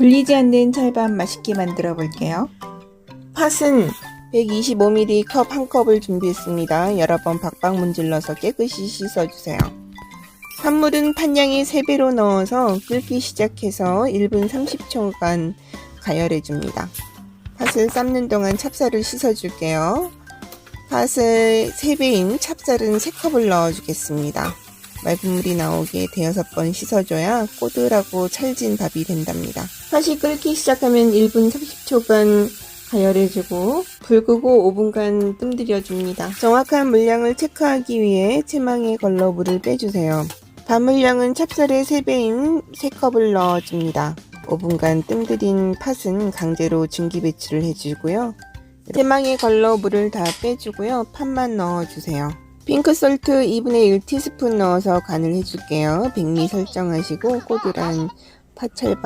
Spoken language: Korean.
불리지 않는 찰밥 맛있게 만들어 볼게요. 팥은 125ml 컵 한 컵을 준비했습니다. 여러 번 박박 문질러서 깨끗이 씻어주세요. 산물은 판량의 3배로 넣어서 끓기 시작해서 1분 30초간 가열해줍니다. 팥을 삶는 동안 찹쌀을 씻어줄게요. 팥을 3배인 찹쌀은 3컵을 넣어주겠습니다. 맑은 물이 나오게 대여섯 번 씻어줘야 꼬들하고 찰진 밥이 된답니다. 팥이 끓기 시작하면 1분 30초간 가열해주고 불 끄고 5분간 뜸들여줍니다. 정확한 물량을 체크하기 위해 채망에 걸러 물을 빼주세요. 밥 물량은 찹쌀의 3배인 3컵을 넣어줍니다. 5분간 뜸들인 팥은 강제로 증기 배출을 해주고요. 채망에 걸러 물을 다 빼주고요. 팥만 넣어주세요. 핑크솔트 2분의 1티스푼 넣어서 간을 해줄게요. 백미 설정하시고 꼬들한 파철밥